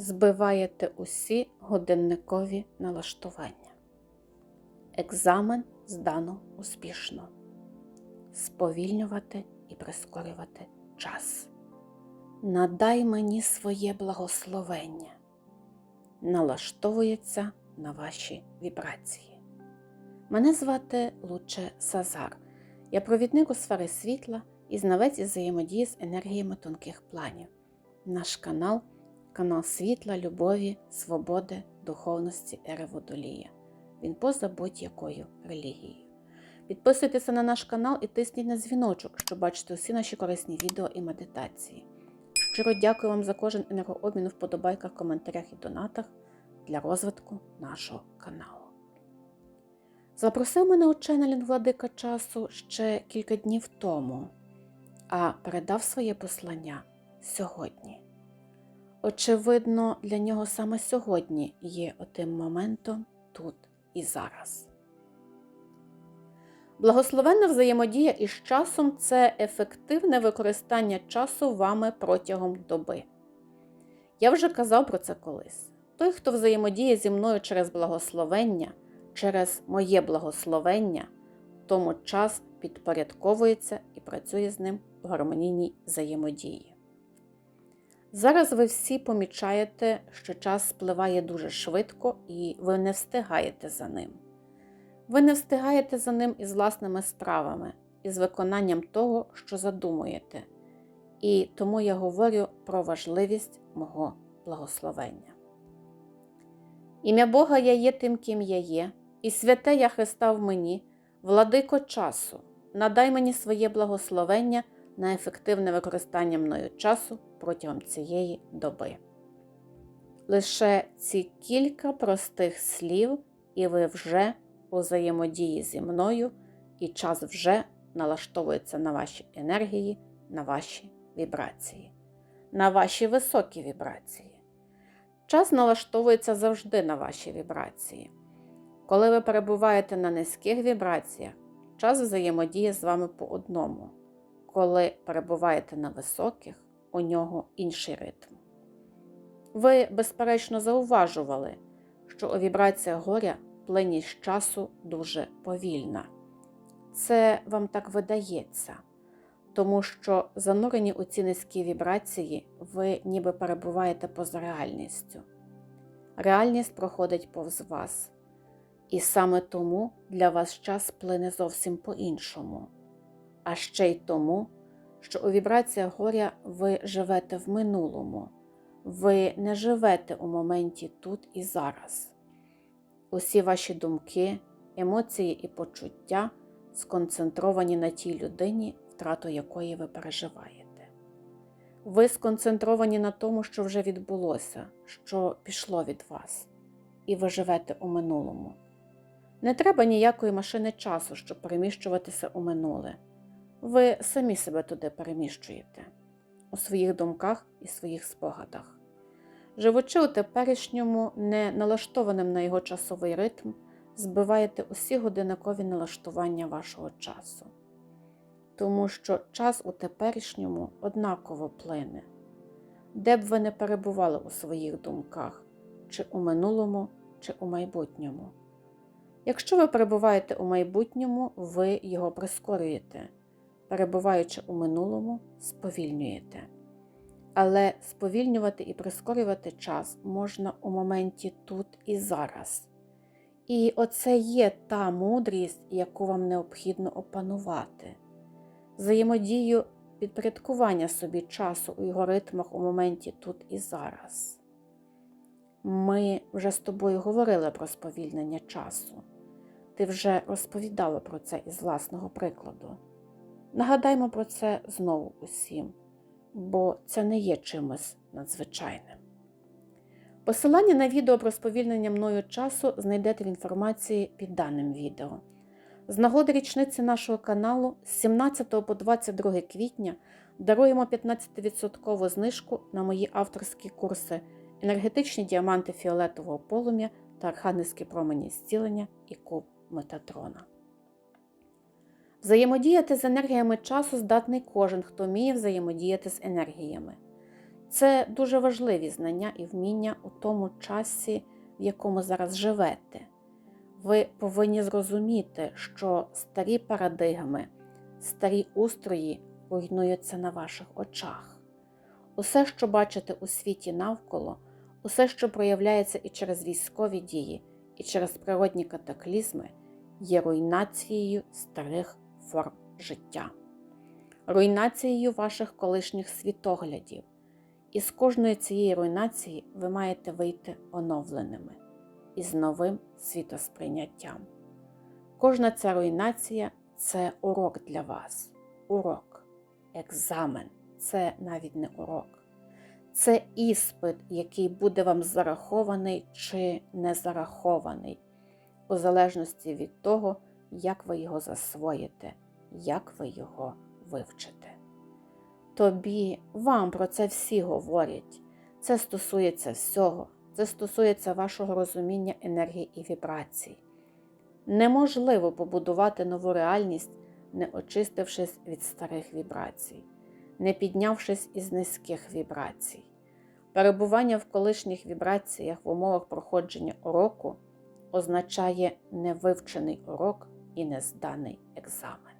Збиваєте усі годинникові налаштування. Екзамен здано успішно. Сповільнювати і прискорювати час. Надай мені своє благословення. Налаштовується на ваші вібрації. Мене звати Луче Сазар. Я провідник у сфери світла і знавець із взаємодії з енергіями тонких планів. Наш канал канал світла, любові, свободи, духовності ери Водолія. Він поза будь-якою релігією. Підписуйтеся на наш канал і тисніть на дзвіночок, щоб бачити усі наші корисні відео і медитації. Щиро дякую вам за кожен енергообмін у вподобайках, коментарях і донатах для розвитку нашого каналу. Запросив мене у ченелінг владика часу ще кілька днів тому, а передав своє послання сьогодні. Очевидно, для нього саме сьогодні є отим моментом тут і зараз. Благословенна взаємодія із часом це ефективне використання часу вами протягом доби. Я вже казав про це колись. Той, хто взаємодіє зі мною через благословення, через моє благословення, тому час підпорядковується і працює з ним в гармонійній взаємодії. Зараз ви всі помічаєте, що час спливає дуже швидко і ви не встигаєте за ним. Ви не встигаєте за ним із власними справами, із виконанням того, що задумуєте. І тому я говорю про важливість мого благословення. Ім'я Бога я є тим, ким я є, і святе я Христа в мені, владико часу, надай мені своє благословення на ефективне використання мною часу протягом цієї доби. Лише ці кілька простих слів, і ви вже у взаємодії зі мною, і час вже налаштовується на ваші енергії, на ваші вібрації, на ваші високі вібрації. Час налаштовується завжди на ваші вібрації. Коли ви перебуваєте на низьких вібраціях, час взаємодіє з вами по одному. Коли перебуваєте на високих, у нього інший ритм. Ви, безперечно, зауважували, що у вібраціях горя плинність часу дуже повільна. Це вам так видається, тому що занурені у ці низькі вібрації, ви ніби перебуваєте поза реальністю. Реальність проходить повз вас, і саме тому для вас час плине зовсім по-іншому, а ще й тому, що у вібраціях горя ви живете в минулому, ви не живете у моменті тут і зараз. Усі ваші думки, емоції і почуття сконцентровані на тій людині, втрату якої ви переживаєте. Ви сконцентровані на тому, що вже відбулося, що пішло від вас, і ви живете у минулому. Не треба ніякої машини часу, щоб переміщуватися у минуле. Ви самі себе туди переміщуєте у своїх думках і своїх спогадах. Живучи у теперішньому, не налаштованим на його часовий ритм, збиваєте усі годинникові налаштування вашого часу. Тому що час у теперішньому однаково плине, де б ви не перебували у своїх думках, чи у минулому, чи у майбутньому. Якщо ви перебуваєте у майбутньому, ви його прискорюєте, перебуваючи у минулому, сповільнюєте. Але сповільнювати і прискорювати час можна у моменті тут і зараз. І оце є та мудрість, яку вам необхідно опанувати. Взаємодію підпорядкування собі часу у його ритмах у моменті тут і зараз. Ми вже з тобою говорили про сповільнення часу. Ти вже розповідала про це із власного прикладу. Нагадаймо про це знову усім бо це не є чимось надзвичайним. Посилання на відео про сповільнення мною часу знайдете в інформації під даним відео. З нагоди річниці нашого каналу з 17 по 22 квітня даруємо 15% знижку на мої авторські курси енергетичні діаманти фіолетового полум'я та архангельські промені зцілення і куб Метатрона. Взаємодіяти з енергіями часу здатний кожен, хто вміє взаємодіяти з енергіями. Це дуже важливі знання і вміння у тому часі, в якому зараз живете. Ви повинні зрозуміти, що старі парадигми, старі устрої руйнуються на ваших очах. Усе, що бачите у світі навколо, усе, що проявляється і через військові дії, і через природні катаклізми, є руйнацією старих форм життя, руйнацією ваших колишніх світоглядів. І з кожної цієї руйнації ви маєте вийти оновленими із новим світосприйняттям. Кожна ця руйнація це урок для вас, урок, екзамен це навіть не урок. Це іспит, який буде вам зарахований чи не зарахований, у залежності від того, як ви його засвоїте, як ви його вивчите. Тобі, вам про це всі говорять. Це стосується всього, це стосується вашого розуміння енергії і вібрацій. Неможливо побудувати нову реальність, не очистившись від старих вібрацій, не піднявшись із низьких вібрацій. Перебування в колишніх вібраціях в умовах проходження уроку означає невивчений урок і незданий екзамен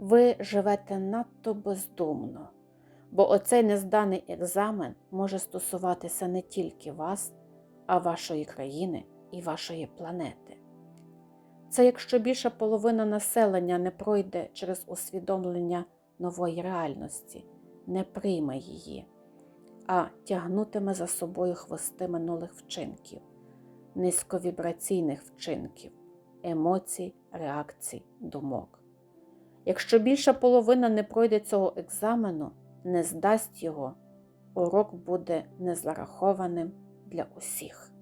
ви живете надто бездумно, бо оцей незданий екзамен може стосуватися не тільки вас, а вашої країни і вашої планети. Це якщо більша половина населення не пройде через усвідомлення нової реальності, не прийме її, а тягнутиме за собою хвости минулих вчинків, низьковібраційних вчинків, емоцій, реакцій, думок. Якщо більша половина не пройде цього екзамену, не здасть його, урок буде незарахованим для усіх.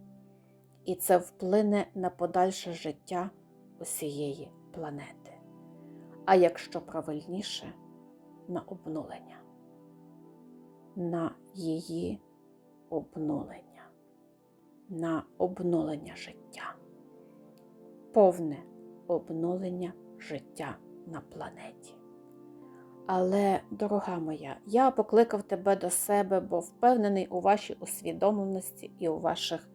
І це вплине на подальше життя усієї планети. А якщо правильніше, на обнулення, на її обнулення, на обнулення життя, повне обнулення життя на планеті. Але, дорога моя, я покликав тебе до себе, бо впевнений у вашій усвідомленості і у ваших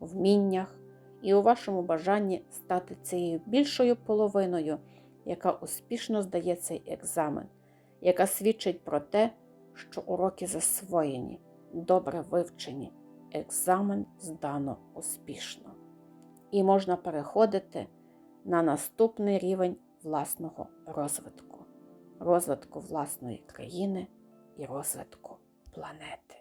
вміннях, і у вашому бажанні стати цією більшою половиною, яка успішно здає цей екзамен, яка свідчить про те, що уроки засвоєні, добре вивчені, екзамен здано успішно. І можна переходити на наступний рівень власного розвитку, розвитку власної країни і розвитку планети.